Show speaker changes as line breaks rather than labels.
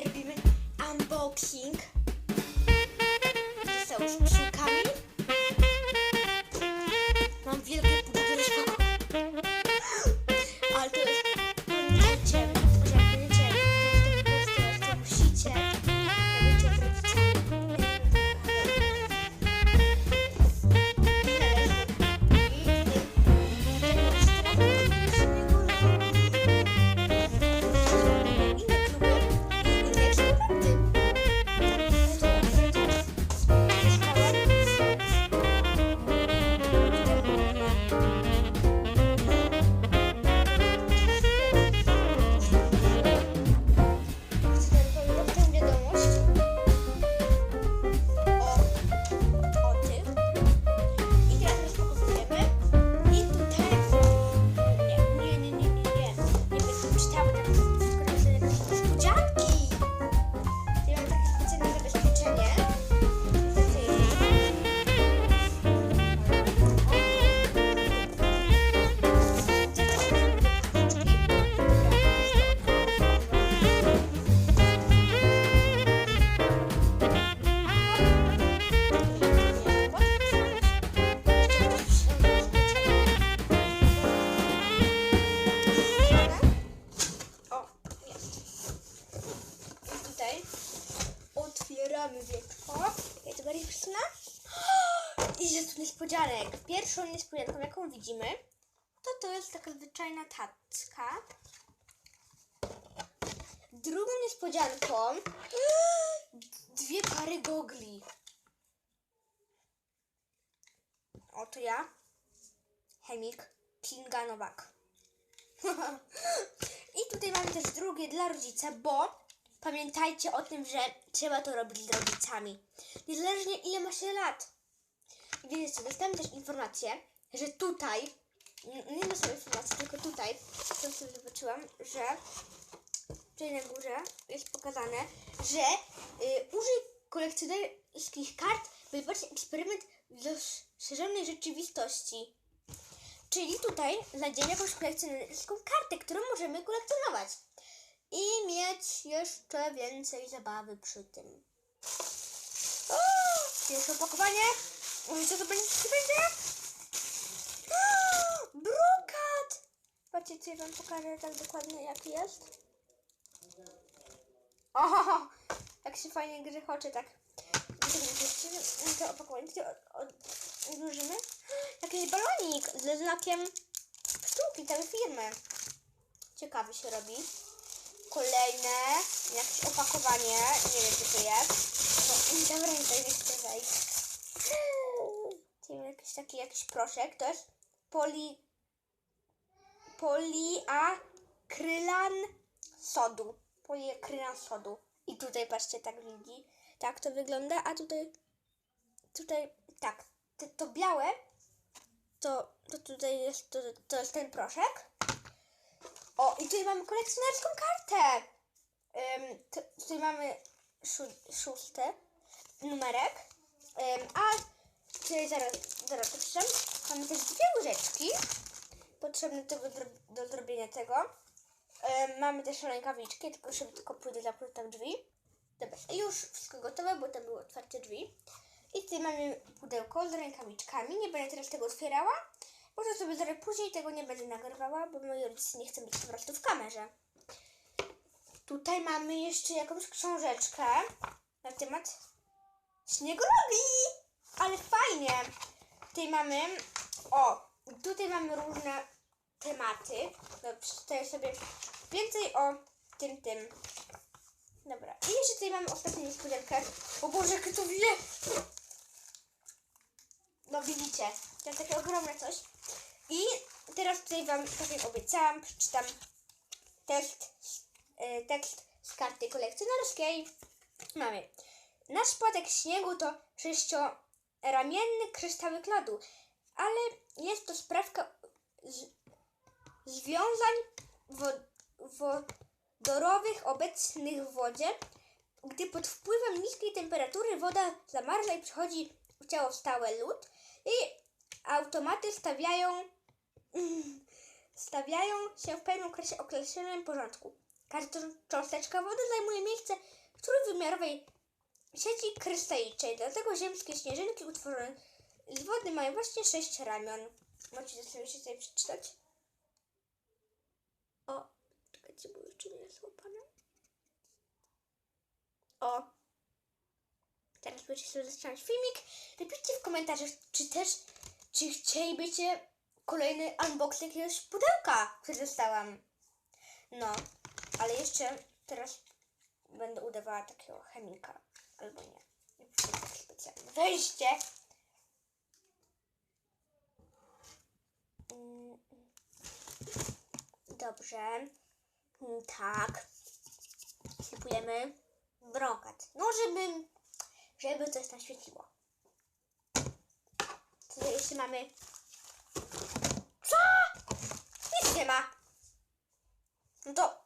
robimy unboxing. Zostało już otwieramy wieczko. Ja to. I jest tu niespodzianek. Pierwszą niespodzianką, jaką widzimy, to to jest taka zwyczajna tacka. Drugą niespodzianką dwie pary gogli. Oto ja, chemik Kinga Nowak. I tutaj mamy też drugie dla rodzica, bo pamiętajcie o tym, że trzeba to robić z rodzicami. Niezależnie ile ma się lat. I wiecie co, dostałem też informację, że tutaj, nie dostałem informacji, tylko tutaj, co sobie zobaczyłam, że tutaj na górze jest pokazane, że y, użyj kolekcjonerskich kart, by wybrać eksperyment w rozszerzonej rzeczywistości. Czyli tutaj znajdziemy jakąś kolekcjonerską kartę, którą możemy kolekcjonować. I mieć jeszcze więcej zabawy przy tym. O, Pierwsze opakowanie. Mówicie, co to będzie? Co będzie? O, Brokat! Patrzcie, co ja wam pokażę tak dokładnie, jaki jest. O, jak się fajnie grzechocze, tak. To opakowanie, odłożymy. Jakiś balonik ze znakiem sztuki całej firmy. Ciekawy się robi. Kolejne, jakieś opakowanie. Nie wiem, co to jest. No, dobra, jest chcę wejść. Tutaj jakiś taki jakiś proszek. To jest poli... Poliakrylan sodu. Poliakrylan sodu. I tutaj patrzcie, tak widzi. Tak to wygląda, a tutaj tutaj tak, to, to białe, to, to tutaj jest, to, to jest ten proszek. O, i tutaj mamy kolekcjonerską kartę. To, tutaj mamy szó, szósty numerek. Ym, a tutaj zaraz, zaraz to. Mamy też dwie łyżeczki potrzebne dro- do zrobienia tego. Ym, mamy też rękawiczki, tylko szybko pójdę zapróć tam drzwi. Dobra, już wszystko gotowe, bo tam były otwarte drzwi. I tutaj mamy pudełko z rękawiczkami. Nie będę teraz tego otwierała. Może sobie zrobię później, tego nie będę nagrywała, bo moi rodzice nie chcą być po prostu w kamerze. Tutaj mamy jeszcze jakąś książeczkę na temat śniegologii. Ale fajnie. Tutaj mamy, o, tutaj mamy różne tematy. No, sobie więcej o tym, tym. Dobra. I jeszcze tutaj mamy ostatnią niespodziankę. O Boże, jak to wie! Widzicie, to jest takie ogromne coś. I teraz tutaj wam, tak jak obiecałam, przeczytam tekst, e, tekst z karty kolekcjonerskiej. Mamy. Nasz płatek śniegu to sześcioramienny kryształek lodu, ale jest to sprawka z, związań wo, wodorowych obecnych w wodzie, gdy pod wpływem niskiej temperatury woda zamarzła i przychodzi w ciało stałe lód i automaty stawiają stawiają się w pewnym okresie określonym porządku. Każda cząsteczka wody zajmuje miejsce w trójwymiarowej sieci krystalicznej, dlatego ziemskie śnieżynki utworzone z wody mają właśnie sześć ramion. Możecie sobie się sobie przeczytać. O, czekajcie, bo jeszcze nie jest łapane. O, będziecie sobie zaczynać filmik. Napiszcie w komentarzach, czy też, czy chcielibyście kolejny unboxing jakiegoś pudełka, które dostałam. No, ale jeszcze teraz będę udawała takiego chemika. Albo nie. Wejście! Mm, Dobrze. Mm, Tak. Sypujemy brokat. No, żeby, żeby coś naświetliło. Tutaj jeszcze mamy... Co? Nic nie ma. No to